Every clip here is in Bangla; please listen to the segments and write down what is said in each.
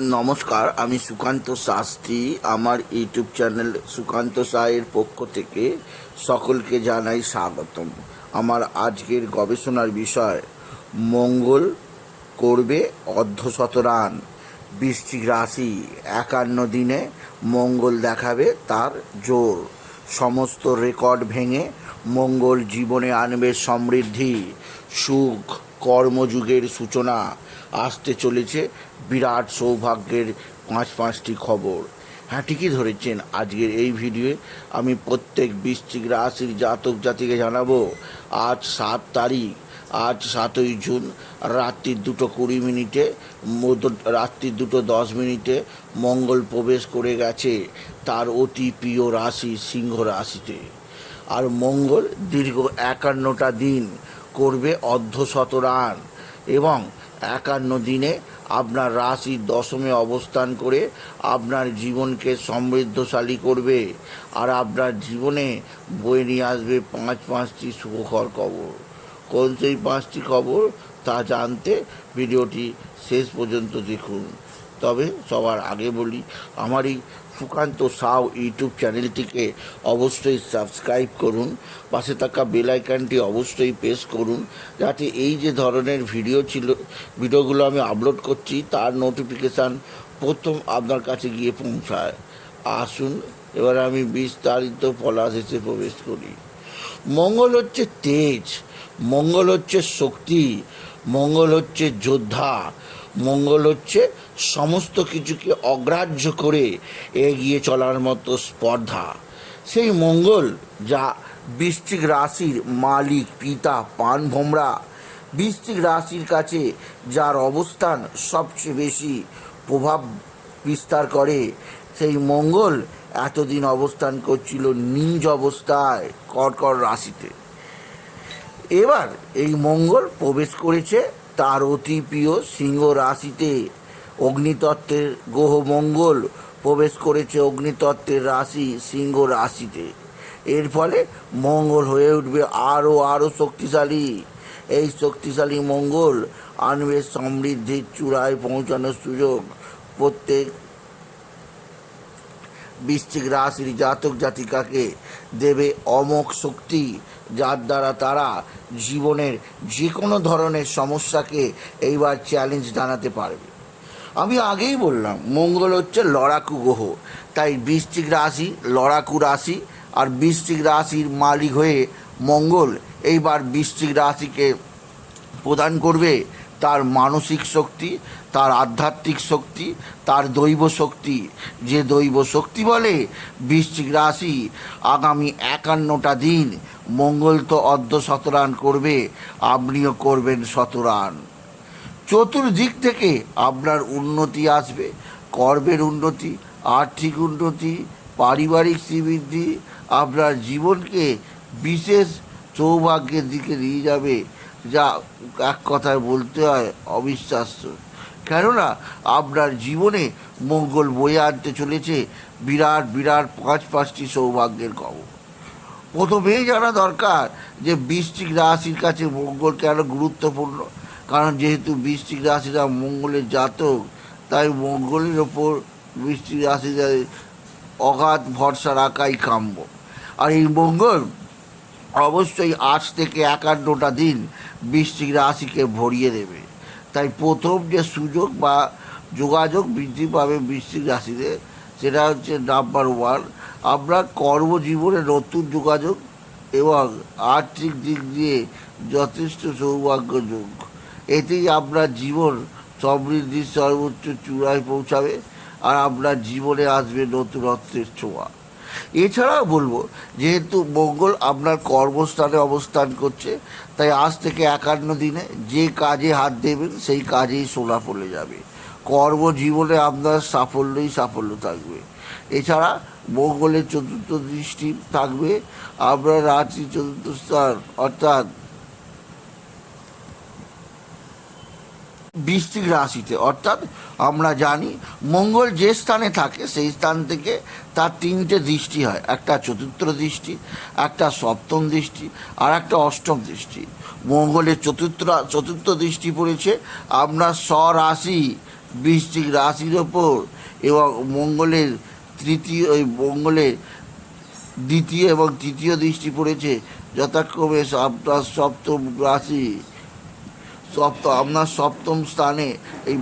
নমস্কার, আমি সুকান্ত শাস্ত্রী। আমার ইউটিউব চ্যানেল সুকান্ত সায়ের পক্ষ থেকে সকলকে জানাই স্বাগতম। আমার আজকের গবেষণার বিষয়, মঙ্গল করবে অর্ধশত রান বৃশ্চিক রাশি। একান্ন দিনে মঙ্গল দেখাবে তার জোর। সমস্ত রেকর্ড ভেঙে মঙ্গল জীবনে আনবে সমৃদ্ধি, সুখ কর্মযুগের সূচনা আসতে চলেছে। বিরাট সৌভাগ্যের পাঁচ পাঁচটি খবর। হ্যাঁ ঠিকই ধরেছেন আজকের এই ভিডিওয়ে। আমি প্রত্যেক বৃশ্চিক রাশির জাতক জাতিকে জানাব, আজ সাত তারিখ, আজ সাতই জুন, রাত্রি দুটো কুড়ি মিনিটে রাত্রি দুটো দশ মিনিটে মঙ্গল প্রবেশ করে গেছে তার অতি প্রিয় রাশি সিংহ রাশিতে। আর মঙ্গল দীর্ঘ একান্নটা দিন করবে অর্ধশত রান এবং একান্ন দিনে আপনার রাশির দশমে অবস্থান করে আপনার জীবনকে সমৃদ্ধশালী করবে আর আপনার জীবনে বয়ে নিয়ে আসবে পাঁচ পাঁচটি সুখকর খবর। কোন সেই পাঁচটি খবর তা জানতে ভিডিওটি শেষ পর্যন্ত দেখুন। তবে সবার আগে বলি, আমার এই সুকান্ত সাউ ইউটিউব চ্যানেলটিকে অবশ্যই সাবস্ক্রাইব করুন, পাশে থাকা বেল আইকনটি অবশ্যই প্রেস করুন, যাতে এই যে ধরনের ভিডিও ছিল, ভিডিওগুলো আমি আপলোড করছি, তার নোটিফিকেশান প্রথম আপনার কাছে গিয়ে পৌঁছায়। আসুন, এবার আমি বিস্তারিত পলাশেষে প্রবেশ করি। মঙ্গল হচ্ছে তেজ, মঙ্গল হচ্ছে শক্তি, মঙ্গল হচ্ছে যোদ্ধা, মঙ্গল হচ্ছে সমস্ত কিছুকে অগ্রাহ্য করে এগিয়ে চলার মতো স্পর্ধা। সেই মঙ্গল যা বৃশ্চিক রাশির মালিক, পিতা, পান ভোমরা, বৃশ্চিক রাশির কাছে যার অবস্থান সবচেয়ে বেশি প্রভাব বিস্তার করে, সেই মঙ্গল এতদিন অবস্থান করছিল নিজ অবস্থায় কর্কট রাশিতে। এবার এই মঙ্গল প্রবেশ করেছে তার অতি প্রিয় সিংহ রাশিতে। অগ্নিতত্ত্বের গ্রহ মঙ্গল প্রবেশ করেছে অগ্নিতত্ত্বের রাশি সিংহ রাশিতে। এর ফলে মঙ্গল হয়ে উঠবে আরও আরও শক্তিশালী। এই শক্তিশালী মঙ্গল আনবে সমৃদ্ধির চূড়ায় পৌঁছানোর সুযোগ প্রত্যেক বৃশ্চিক রাশির জাতক জাতিকাকে দেবে অমোঘ শক্তি, যার দ্বারা তারা জীবনের যে কোনো ধরনের সমস্যাকে এইবার চ্যালেঞ্জ জানাতে পারবে। আমি আগেই বললাম, মঙ্গল হচ্ছে লড়াকু গ্রহ। তাই বৃশ্চিক রাশি, লড়াকু রাশি আর বৃশ্চিক রাশির মালিক হয়ে মঙ্গল এইবার বৃশ্চিক রাশিকে প্রদান করবে। তার মানসিক শক্তি, তার আধ্যাত্মিক শক্তি, তার দৈব শক্তি। যে দৈব শক্তি বলে বৃশ্চিক রাশি, আগামী একান্নটা দিন মঙ্গল তো অর্ধ শতরান করবে, আপনিও করবেন শতরান। চতুর্দিক থেকে আপনার উন্নতি আসবে। কর্মের উন্নতি, আর্থিক উন্নতি, পারিবারিক শ্রীবৃদ্ধি আপনার জীবনকে বিশেষ সৌভাগ্যের দিকে নিয়ে যাবে, যা এক কথায় বলতে হয় অবিশ্বাস্য। কেননা আপনার জীবনে মঙ্গল বয়ে আনতে চলেছে বিরাট বিরাট পাঁচ পাঁচটি সৌভাগ্যের খবর। প্রথমেই জানা দরকার যে বৃশ্চিক রাশির কাছে মঙ্গল কেন গুরুত্বপূর্ণ? কারণ যেহেতু বৃষ্টিক রাশিরা মঙ্গলের জাতক, তাই মঙ্গলের ওপর বৃষ্টিক রাশিদের অগাধ ভরসা রাখাই কাম্য। আর এই মঙ্গল অবশ্যই আজ থেকে একান্নটা দিন বৃষ্টিক রাশিকে ভরিয়ে দেবে। তাই প্রথম যে সুযোগ বা যোগাযোগ বৃদ্ধি পাবে বৃষ্টিক রাশিতে, সেটা হচ্ছে নাম্বার ওয়ান, আমরা কর্মজীবনে নতুন যোগাযোগ এবং আর্থিক দিক দিয়ে যথেষ্ট সৌভাগ্যযোগ এতেই আপনার জীবন সমৃদ্ধির সর্বোচ্চ চূড়ায় পৌঁছাবে আর আপনার জীবনে আসবে নতুনত্বের ছোঁয়া। এছাড়াও বলব, যেহেতু মঙ্গল আপনার কর্মস্থানে অবস্থান করছে, তাই আজ থেকে একান্ন দিনে যে কাজে হাত দেবেন, সেই কাজেই সোনা পড়ে যাবে। কর্মজীবনে আপনার সাফল্যই সাফল্য থাকবে। এছাড়া মঙ্গলের চতুর্থ দৃষ্টি থাকবে, আপনার রাত্রি চতুর্থ স্থান, অর্থাৎ বৃশ্চিক রাশিতে, অর্থাৎ আমরা জানি মঙ্গল যে স্থানে থাকে, সেই স্থান থেকে তার তিনটে দৃষ্টি হয়। একটা চতুর্থ দৃষ্টি, একটা সপ্তম দৃষ্টি, আর একটা অষ্টম দৃষ্টি। মঙ্গলের চতুর্থ চতুর্থ দৃষ্টি পড়েছে আপনার স্বরাশি, বৃষ্টিক রাশির ওপর, এবং মঙ্গলের তৃতীয়, ওই মঙ্গলের দ্বিতীয় এবং তৃতীয় দৃষ্টি পড়েছে, যথাক্রমে আপনার সপ্তম রাশি। সপ্তম আপনার সপ্তম স্থানে এই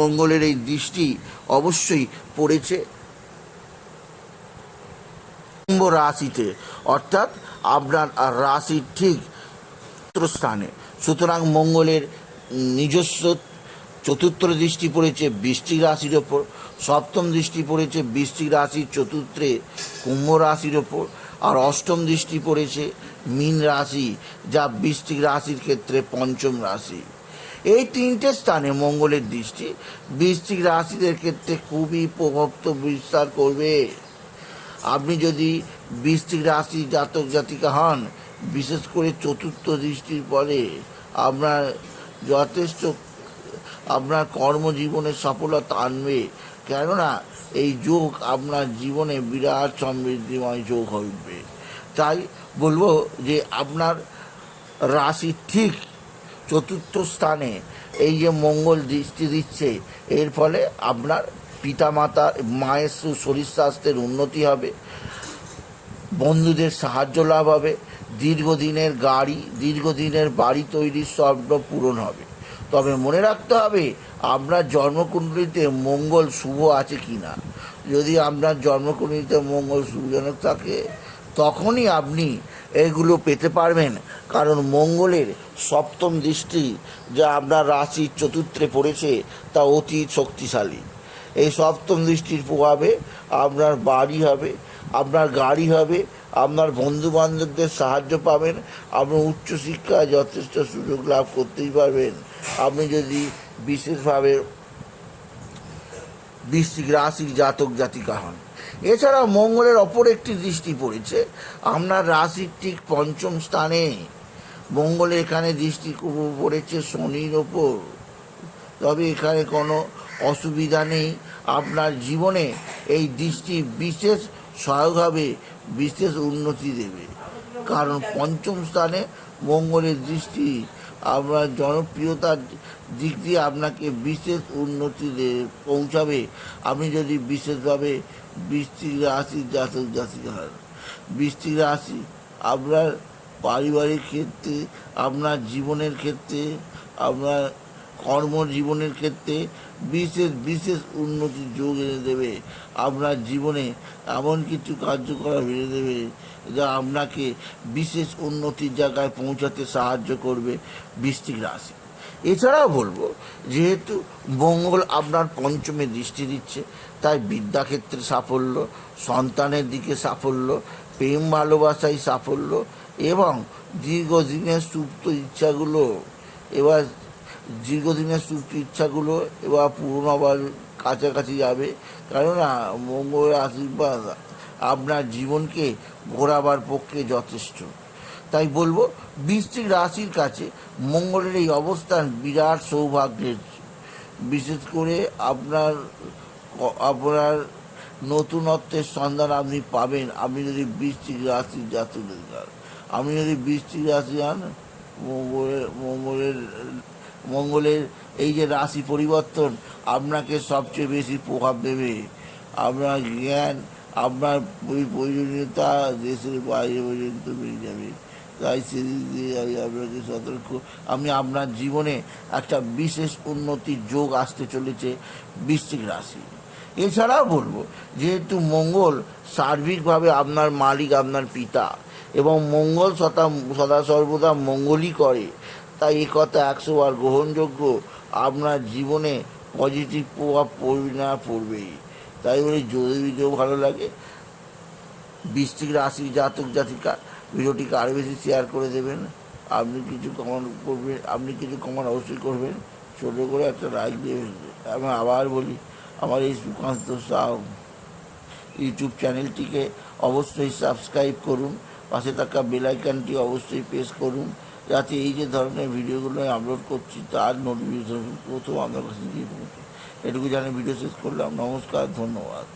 মঙ্গলের এই দৃষ্টি অবশ্যই পড়েছে। কুম্ভ রাশিতে, অর্থাৎ আপনার রাশির ঠিক স্থানে। সুতরাং মঙ্গলের নিজস্ব চতুর্থ দৃষ্টি পড়েছে বৃষ্টি রাশির ওপর, সপ্তম দৃষ্টি পড়েছে বৃষ্টি রাশির চতুর্থে কুম্ভ রাশির ওপর। আর অষ্টম দৃষ্টি পড়েছে মীন রাশি, যা বৃষ্টিক রাশির ক্ষেত্রে পঞ্চম রাশি। এই তিনটে স্থানে মঙ্গলের দৃষ্টি বৃষ্টিক রাশিদের ক্ষেত্রে খুবই প্রভাব তো বিস্তার করবে। আপনি যদি বৃষ্টিক রাশি জাতক জাতিকা হন, বিশেষ করে চতুর্থ দৃষ্টির পরে, আপনার যথেষ্ট, আপনার কর্মজীবনে সফলতা আনবে। কেননা এই যোগ আপনার জীবনে বিরাট সমৃদ্ধিময় যোগ হইবে তাই বলব যে আপনার রাশি ঠিক চতুর্থ স্থানে এই যে মঙ্গল দৃষ্টি দিচ্ছে, এর ফলে আপনার পিতামাতা, মায়ের শরীর স্বাস্থ্যের উন্নতি হবে, বন্ধুদের সাহায্য লাভ হবে, দীর্ঘদিনের গাড়ি, দীর্ঘদিনের বাড়ি তৈরির স্বপ্ন পূরণ হবে। তবে মনে রাখতে হবে, আপনার জন্মকুণ্ডলিতে মঙ্গল শুভ আছে কি না যদি আপনার জন্মকুণ্ডলিতে মঙ্গল শুভজনক থাকে, তখনই আপনি এগুলো পেতে পারবেন। কারণ মঙ্গলের সপ্তম দৃষ্টি যা আপনার রাশির চতুর্থে পড়েছে, তা অতি শক্তিশালী। এই সপ্তম দৃষ্টির প্রভাবে আপনার বাড়ি হবে, আপনার গাড়ি হবে আপনার বন্ধু বান্ধবদের সাহায্য পাবেন, আপনি উচ্চশিক্ষায় যথেষ্ট সুযোগ লাভ করতেই পারবেন। আপনি যদি বিশেষভাবে বৃশ্চিক রাশির জাতক জাতিকা হন। এছাড়া মঙ্গলের অপর একটি দৃষ্টি পড়েছে, আপনার রাশির ঠিক পঞ্চম স্থানে। মঙ্গলের এখানে দৃষ্টি পড়েছে শনির ওপর। তবে এখানে কোনো অসুবিধা নেই, আপনার জীবনে এই দৃষ্টি বিশেষ সহায়ক হবে বিশেষ উন্নতি দেবে। কারণ পঞ্চম স্থানে মঙ্গলের দৃষ্টি আপনার জনপ্রিয়তার দিক দিয়ে আপনাকে বিশেষ উন্নতি পৌঁছাবে। আপনি যদি বিশেষভাবে বৃষ্টিক রাশির জাতক জাতিকা হন, বৃষ্টিক রাশি আপনার পারিবারিক ক্ষেত্রে, আপনার জীবনের ক্ষেত্রে, আপনার কর্মজীবনের ক্ষেত্রে বিশেষ বিশেষ উন্নতির যোগ এনে দেবে। আপনার জীবনে এমন কিছু কার্যকলাপ এনে দেবে যা আপনাকে বিশেষ উন্নতির জায়গায় পৌঁছাতে সাহায্য করবে বৃষ্টিক রাশি। এছাড়াও বলব, যেহেতু মঙ্গল আপনার পঞ্চমে দৃষ্টি দিচ্ছে, তাই বিদ্যাক্ষেত্রে সাফল্য, সন্তানের দিকে সাফল্য, প্রেম, ভালোবাসায় সাফল্য এবং দীর্ঘদিনের সুপ্ত ইচ্ছাগুলো এবার দীর্ঘদিনের সুপ্ত ইচ্ছাগুলো এবার পূরণ হবার কাছাকাছি যাবে। কেননা মঙ্গলের আশীর্বাদ আপনার জীবনকে ঘোরাবার পক্ষে যথেষ্ট। তাই বলব, বৃশ্চিক রাশির কাছে মঙ্গলের এই অবস্থান বিরাট সৌভাগ্যের। বিশেষ করে আপনার আপনার নতুনত্বের সন্ধান আপনি পাবেন। আপনি যদি বৃশ্চিক রাশির জাতক আপনি যদি বৃশ্চিক রাশি হন, মঙ্গলের মঙ্গলের মঙ্গলের এই যে রাশি পরিবর্তন আপনাকে সবচেয়ে বেশি প্রভাব দেবে। আপনার জ্ঞান, আপনার প্রয়োজনীয়তা দেশের বাইরে পর্যন্ত বেড়ে যাবে। তাই সেদিক দিয়ে আমি আপনাকে সতর্ক। আমি আপনার জীবনে একটা বিশেষ উন্নতির যোগ আসতে চলেছে বৃশ্চিক রাশি। এছাড়াও বলব, যেহেতু মঙ্গল সার্বিকভাবে আপনার মালিক, আপনার পিতা এবং মঙ্গল সদা সদা সর্বদা মঙ্গলই করে তাই এ কথা একশো বার গ্রহণযোগ্য। আপনার জীবনে পজিটিভ প্রভাব পড়বে না পড়বেই। তাই বলে যদি ভিডিও ভালো লাগে, বৃষ্টিক রাশি জাতক জাতিকা ভিডিওটিকে আরও বেশি শেয়ার করে দেবেন। আপনি কিছু কমান করবেন, আপনি কিছু কমান অবশ্যই করবেন। ছোটো করে একটা লাইক দেবেন। আমি আবার বলি, আমার এই সুকান্ত সাউ ইউটিউব চ্যানেলটিকে অবশ্যই সাবস্ক্রাইব করুন। পাশে থাকা বেলাইকানটি অবশ্যই প্রেস করুন। যাতে এই যে ধরনের ভিডিওগুলো আপলোড করছি, তার নোটিফিকেশন প্রথম আপনার কাছে গিয়ে পৌঁছে। এটুকু জানি ভিডিও শেষ করলাম। নমস্কার, ধন্যবাদ।